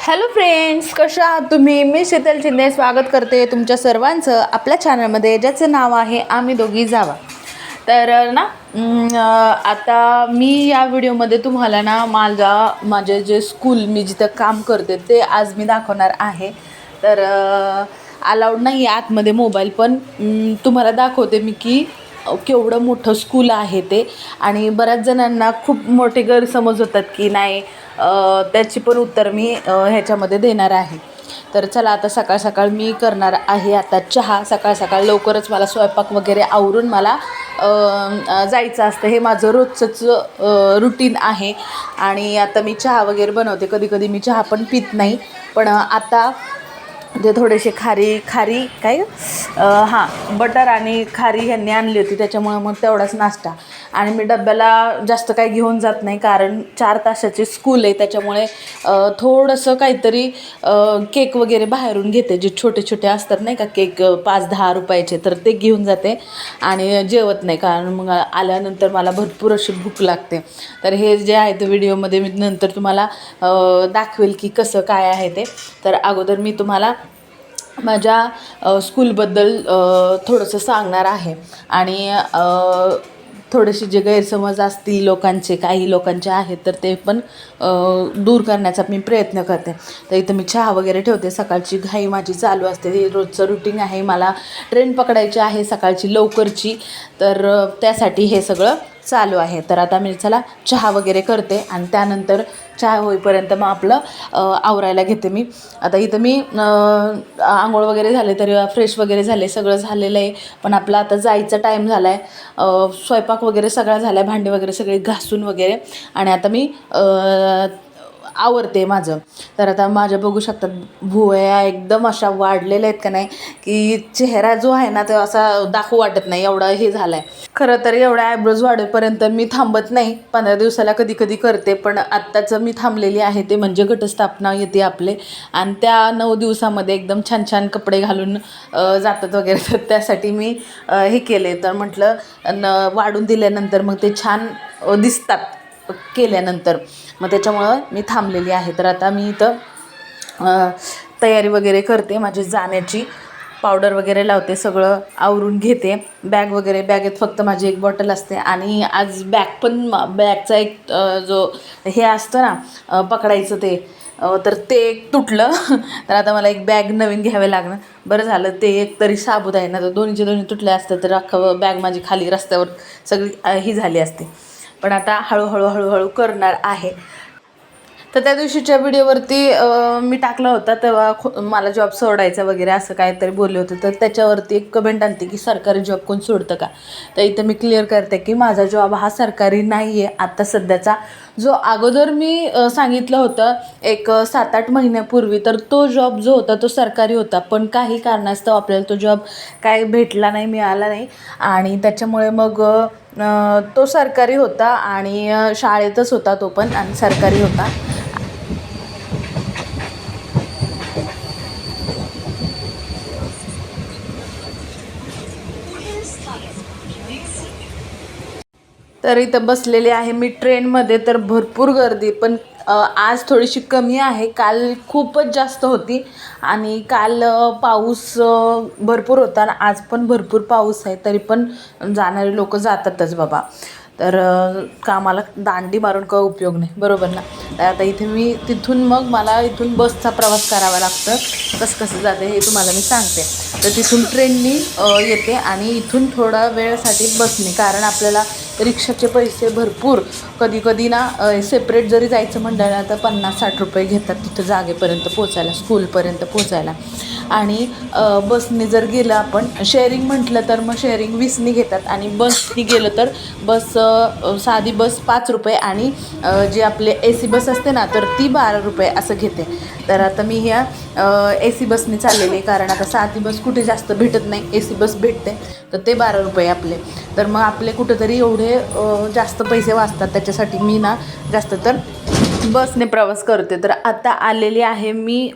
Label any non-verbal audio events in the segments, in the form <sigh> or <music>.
Hello friends कशा आहात तुम्ही? मी शीतल शिंदे स्वागत करते तुमच्या सर्वांचं आपल्या चॅनलमध्ये ज्याचं नाव आहे आम्ही दोघी जावा. तर ना आता मी या व्हिडिओमध्ये तुम्हाला ना माझा माझे जे स्कूल मी जिथं काम करते ते आज मी दाखवणार आहे. तर अलाउड नाही आहे आतमध्ये मोबाईल पण तुम्हाला दाखवते मी की केवढं मोठं स्कूल आहे ते. आणि बऱ्याच जणांना खूप मोठे गैरसमज होतात की नाही त्याची पण उत्तर मी ह्याच्यामध्ये देणार आहे. तर चला आता सकाळ सकाळ मी करणार आहे आता चहा. सकाळ सकाळ लवकरच मला स्वयंपाक वगैरे आवरून मला जायचं असतं. हे माझं रोजचंच रुटीन आहे. आणि आता मी चहा वगैरे बनवते. कधी कधी मी चहा पण पित नाही. पण आता ते थोडेसे खारी खारी काय? हां बटर आणि खारी ह्यांनी आणली होती त्याच्यामुळं मग तेवढाच नाश्ता. आणि मी डब्याला जास्त काही घेऊन जात नाही कारण चार तासाची स्कूल आहे त्याच्यामुळे थोडंसं काहीतरी केक वगैरे बाहेरून घेते जे छोटे छोटे असतात नाही का केक पाच दहा रुपयाचे तर ते घेऊन जाते. आणि जेवत नाही कारण मग आल्यानंतर मला भरपूर अशी भूक लागते. तर हे जे आहे ते व्हिडिओमध्ये मी नंतर तुम्हाला दाखवेल की कसं काय आहे ते. तर अगोदर मी तुम्हाला माझ्या स्कूलबद्दल थोडंसं सांगणार आहे. आणि थोडेसे जे गैरसमज असतील लोकांचे काही लोकांचे आहेत तर ते पण दूर करण्याचा मी प्रयत्न करते. तर इथं मी चहा वगैरे ठेवते. सकाळची घाई माझी चालू असते. हे रोजचं रुटीन आहे. मला ट्रेन पकडायची आहे सकाळची लवकरची. तर त्यासाठी हे सगळं चालू आहे. तर आता मी चला चहा वगैरे करते आणि त्यानंतर चहा होईपर्यंत मग आपलं आवरायला घेते मी. आता इथं मी आंघोळ वगैरे झाले तरी फ्रेश वगैरे झाले सगळं झालेलं आहे. पण आपला आता जायचा टाईम झाला आहे स्वयंपाक वगैरे सगळा झाला आहे भांडे वगैरे सगळे घासून वगैरे. आणि आता मी आवडते माझं. तर आता माझ्या बघू शकतात भुवया एकदम अशा वाढलेल्या आहेत का नाही की चेहरा जो आहे ना तो असा दाखवू वाटत नाही एवढा हे झाला आहे खरं तर एवढा ॲब्रोज वाढेपर्यंत मी थांबत नाही. पंधरा दिवसाला कधी कधी करते पण आत्ताचं मी थांबलेली आहे ते म्हणजे घटस्थापना येते आपले. आणि त्या नऊ दिवसामध्ये एकदम छान छान कपडे घालून जातात वगैरे. तर त्यासाठी मी हे केले. तर म्हटलं न वाढून दिल्यानंतर मग ते छान दिसतात केल्यानंतर. मग त्याच्यामुळं मी थांबलेली आहे. तर आता मी इथं तयारी वगैरे करते माझी जाण्याची. पावडर वगैरे लावते सगळं आवरून घेते. बॅग वगैरे बॅगेत फक्त माझी एक बॉटल असते. आणि आज बॅग पण बॅगचा एक जो हे असतं ना पकडायचं ते तर ते एक तुटलं. <laughs> तर आता मला एक बॅग नवीन घ्यावे लागणं. बरं झालं ते एक तरी साबूत आहे. ना तर दोन्हीचे दोन्ही तुटले असतं तर अख्खं बॅग माझी खाली रस्त्यावर सगळी ही झाली असते. पण आता हळूहळू हळूहळू करणार आहे. तर त्या दिवशीच्या व्हिडिओवरती मी टाकला होता तेव्हा मला जॉब सोडायचा वगैरे असं काहीतरी बोलले होते. तर त्याच्यावरती एक कमेंट आणते की सरकारी जॉब कोण सोडतं का? तर इथं मी क्लिअर करते की माझा जॉब हा सरकारी नाही आहे आत्ता सध्याचा जो अगोदर मी सांगितलं होतं एक सात आठ महिन्यापूर्वी तर तो जॉब जो होता तो सरकारी होता. पण काही कारणास्तव आपल्याला तो जॉब काय भेटला नाही मिळाला नाही. आणि त्याच्यामुळे मग तो सरकारी होता आणि शाळेतच होता तो पण आणि सरकारी होता. तर इथं बसलेले आहे. मी ट्रेनमध्ये तर भरपूर गर्दी पण आज थोडीशी कमी आहे. काल खूपच जास्त होती आणि काल पाऊस भरपूर होता आणि आज पण भरपूर पाऊस आहे. तरी पण जाणारे लोक जातातच बाबा. तर कामाला दांडी मारून काय उपयोग नाही. बरोबर ना? तर आता इथे मी तिथून मग मला इथून बसचा प्रवास करावा लागतं. कसं कसं जाते हे तुम्हाला मी सांगते. तर तिथून ट्रेननी येते आणि इथून थोडा वेळसाठी बसने. कारण आपल्याला रिक्षाचे पैसे भरपूर. कधी कधी ना सेपरेट जरी जायचं म्हणलं ना तर पन्नास साठ रुपये घेतात तिथं जागेपर्यंत पोचायला स्कूलपर्यंत पोचायला आणि बसने जर गेलं आपण शेअरिंग म्हटलं तर मग शेअरिंग वीसनी घेतात आणि बसनी गेलं तर बस साधी बस पाच रुपये आणि जी आपले ए सी बस असते ना तर ती बारा रुपये असं घेते. तर आता मी ह्या ए सी बसने चाललेली आहे. कारण आता साधी बस कुठे जास्त भेटत नाही. ए सी बस भेटते. तर ते बारा रुपये आपले. तर मग आपले कुठंतरी एवढे जास्त पैसे वाचतात. त्याच्यासाठी मी ना जास्त तर बसने प्रवास करते. तर आता आलेली आहे मी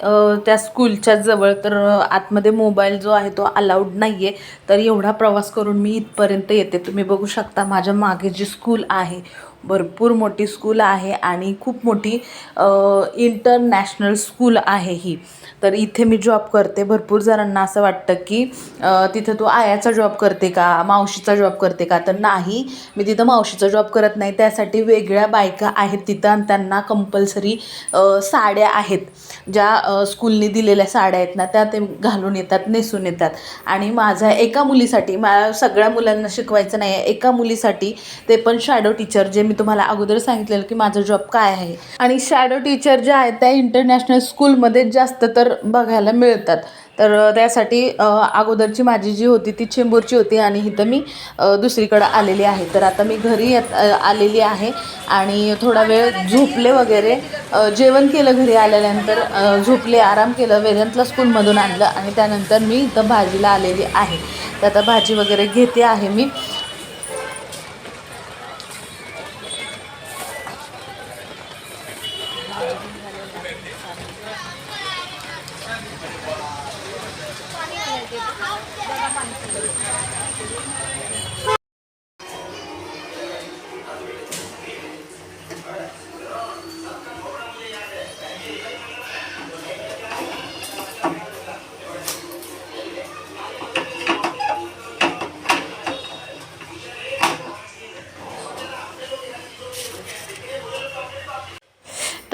त्या स्कूलच्या जवळ. तर आतमध्ये मोबाईल जो आहे तो अलाउड नाही आहे तर एवढा प्रवास करून मी इथपर्यंत येते. तुम्ही बघू शकता माझ्या मागे जी स्कूल आहे भरपूर मोठी स्कूल आहे आणि खूप मोठी इंटरनॅशनल स्कूल आहे ही. तर इथे मी जॉब करते. भरपूर जणांना असं वाटतं की तिथं तू आयाचा जॉब करते का मावशीचा जॉब करते का? तर नाही. मी तिथं मावशीचा जॉब करत नाही. त्यासाठी वेगळ्या बायका आहेत तिथं आणि त्यांना कंपल्सरी साड्या आहेत. ज्या स्कूलनी दिलेल्या साड्या आहेत ना त्या ते घालून येतात नेसून येतात. आणि माझ्या एका मुलीसाठी मला सगळ्या मुलांना शिकवायचं नाही आहे एका मुलीसाठी ते पण शॅडो टीचर जे मी मी तुम्हाला अगोदर सांगितलेलं की माझा जॉब काय आहे. आणि शॅडो टीचर ज्या आहेत त्या इंटरनॅशनल स्कूलमध्ये जास्त तर बघायला मिळतात. तर त्यासाठी अगोदरची माझी जी होती ती चेंबूरची होती आणि इथं मी दुसरीकडं आलेली आहे. तर आता मी घरी येत आलेली आहे आणि थोडा वेळ झोपले वगैरे जेवण केलं घरी आल्यानंतर झोपले आराम केलं वेदांतला स्कूलमधून आणलं आणि त्यानंतर मी इथं भाजीला आलेली आहे. तर आता भाजी वगैरे घेते आहे मी.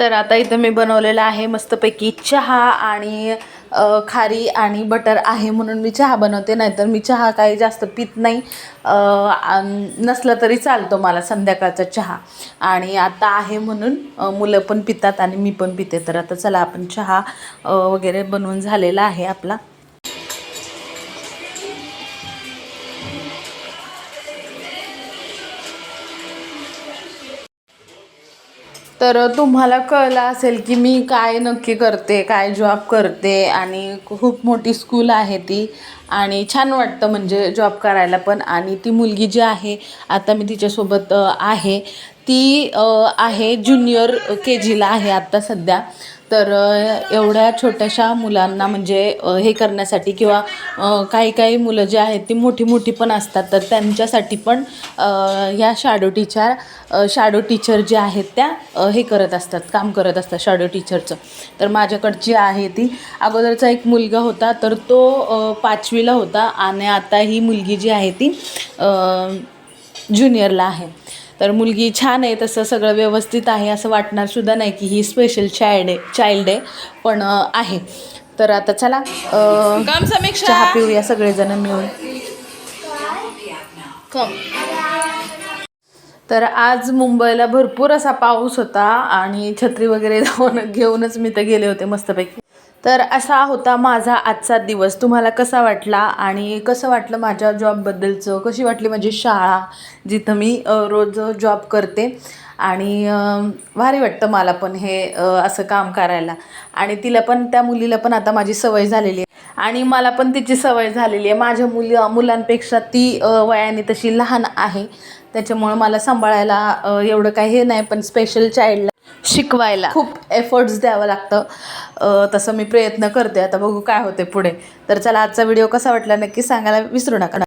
तर आता इथं मी बनवलेला आहे मस्तपैकी चहा आणि खारी आणि बटर आहे म्हणून मी चहा बनवते नाहीतर मी चहा काही जास्त पित नाही. नसला नसलं तरी चालतो मला संध्याकाळचा चहा. आणि आता आहे म्हणून मुलं पण पितात आणि मी पण पिते. तर आता चला आपण चहा वगैरे बनवून झालेला आहे आपला. तर तुम्हाला कळलं असेल की मी काय नक्की करते काय जॉब करते आणि खूप मोठी स्कूल आहे ती आणि छान वाटतं म्हणजे जॉब करायला पण. आणि ती मुलगी जी आहे आता मी तिच्यासोबत आहे. ती आहे ज्युनियर के जीला आहे आत्ता सध्या. तर एवढ्या छोट्याशा मुलांना म्हणजे हे करण्यासाठी किंवा काही काही मुलं जी आहेत ती मोठी मोठी पण असतात. तर त्यांच्यासाठी पण ह्या शॅडो टीचर शॅडो टीचर जे आहेत त्या हे करत असतात काम करत असतात शॅडो टीचरचं तर माझ्याकडची आहे ती. अगोदरचा एक मुलगा होता तर तो पाचवीला होता आणि आता ही मुलगी जी आहे ती ज्युनियरला आहे. तर मुलगी छान आहे तसं सगळं व्यवस्थित आहे असं वाटणार सुद्धा नाही की ही स्पेशल चाइल्ड आहे चाइल्ड आहे पण आहे. तर आता चला अ, काम समीक्षा. चहा पिऊया सगळेजण मिळून. कम तर आज मुंबईला भरपूर असा पाऊस होता आणि छत्री वगैरे <laughs> जाऊन घेऊनच मी तर गेले होते मस्तपैकी. तर असा होता माझा आजचा दिवस. तुम्हाला कसा वाटला आणि कसं वाटलं माझ्या जॉबबद्दलचं कशी वाटली माझी शाळा जिथं मी रोज जॉब करते? आणि भारी वाटतं मला पण हे असं काम करायला. आणि तिला पण त्या मुलीला पण आता माझी सवय झालेली आहे. आणि मला पण तिची सवय झालेली आहे. माझ्या मुली मुलांपेक्षा ती वयाने तशी लहान आहे. त्याच्यामुळं मला सांभाळायला एवढं काही हे नाही पण स्पेशल चाइल्डला शिकवायला. खूप एफर्ट्स द्यावं लागतं. तसं मी प्रयत्न करते. आता बघू काय होते पुढे. तर चला आजचा व्हिडिओ कसा वाटला नक्की सांगायला विसरू नका.